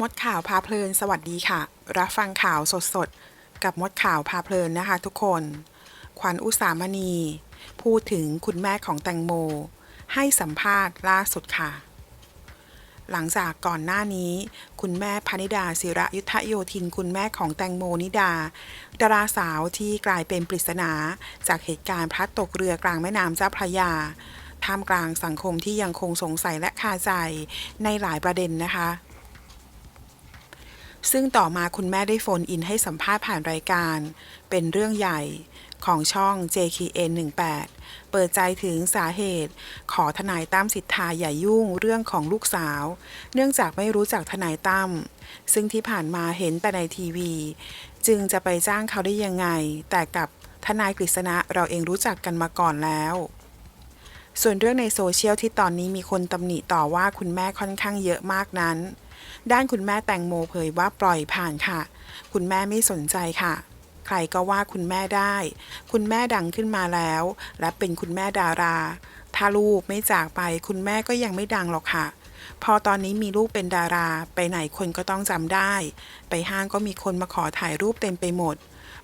มดข่าวพาเพลิน สวัสดีค่ะ รับฟังข่าวสดๆ กับมดข่าวพาเพลินนะคะทุกคน ขวัญอุสามณี พูดถึงคุณแม่ของแตงโม ให้สัมภาษณ์ล่าสุดค่ะ หลังจากก่อนหน้านี้ คุณแม่พนิดาศิระยุทธโยธิน คุณแม่ของแตงโมนิดา ดาราสาวที่กลายเป็นปริศนา จากเหตุการณ์พลัดตกเรือกลางแม่น้ำเจ้าพระยาท่ามกลางสังคมที่ยังคงสงสัยและคาใจในหลายประเด็นนะคะ ซึ่งต่อมาคุณแม่ได้โฟนอินให้สัมภาษณ์ผ่านรายการ เป็นเรื่องใหญ่ของช่อง JKN 18 เปิดใจถึงสาเหตุ ขอทนายตั้มสิทธาอย่ายุ่งเรื่องของลูกสาว เนื่องจากไม่รู้จักทนายตั้ม ซึ่งที่ผ่านมาเห็นแต่ในทีวี จึงจะไปจ้างเขาได้ยังไง แต่กับทนายกฤษณะเราเองรู้จักกันมาก่อนแล้วส่วนเรื่องในโซเชียลที่ตอนนี้มีคนตำหนิต่อว่าคุณแม่ค่อนข้างเยอะมากนั้น ด้านคุณแม่แตงโมเผยว่าปล่อยผ่านค่ะ คุณแม่ไม่สนใจค่ะ ใครก็ว่าคุณแม่ได้ คุณแม่ดังขึ้นมาแล้ว และเป็นคุณแม่ดารา ถ้าลูกไม่จากไป คุณแม่ก็ยังไม่ดังหรอกค่ะ พอตอนนี้มีลูกเป็นดารา ไปไหนคนก็ต้องจำได้ ไปห้างก็มีคนมาขอถ่ายรูปเต็มไปหมด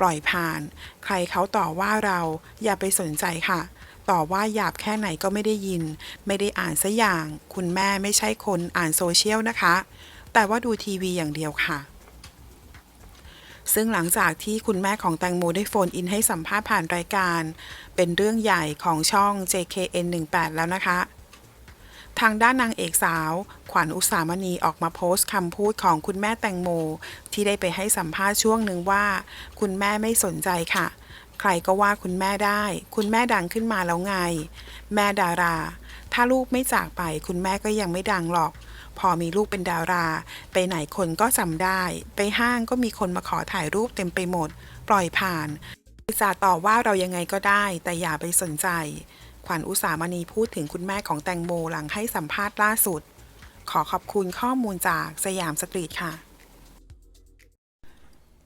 ปล่อยผ่าน ใครเขาต่อว่าเราอย่าไปสนใจค่ะ ต่อว่าหยาบแค่ไหนก็ไม่ได้ยิน ไม่ได้อ่านซะอย่าง คุณแม่ไม่ใช่คนอ่านโซเชียลนะคะ แต่ว่าดูทีวีอย่างเดียวค่ะ ซึ่งหลังจากที่คุณแม่ของแตงโมได้โฟนอินให้สัมภาษณ์ผ่านรายการ เป็นเรื่องใหญ่ของช่อง JKN 18 แล้วนะคะ ทางด้านนางเอกสาว ขวัญอุสามณีออกมาโพสต์คำพูดของคุณแม่แตงโม ที่ได้ไปให้สัมภาษณ์ช่วงหนึ่งว่า คุณแม่ไม่สนใจค่ะ ใครก็ว่าคุณแม่ได้ คุณแม่ดังขึ้นมาแล้วไง แม่ดารา ถ้าลูกไม่จากไป คุณแม่ก็ยังไม่ดังหรอก พอมีลูกเป็นดารา ไปไหนคนก็จำได้ ไปห้างก็มีคนมาขอถ่ายรูปเต็มไปหมด ปล่อยผ่านจะต่อว่าเรายังไงก็ได้ แต่อย่าไปสนใจ ขวัญอุสามณีพูดถึงคุณแม่ของแตงโมหลังให้สัมภาษณ์ล่าสุด ขอขอบคุณข้อมูลจากสยามสตรีทค่ะ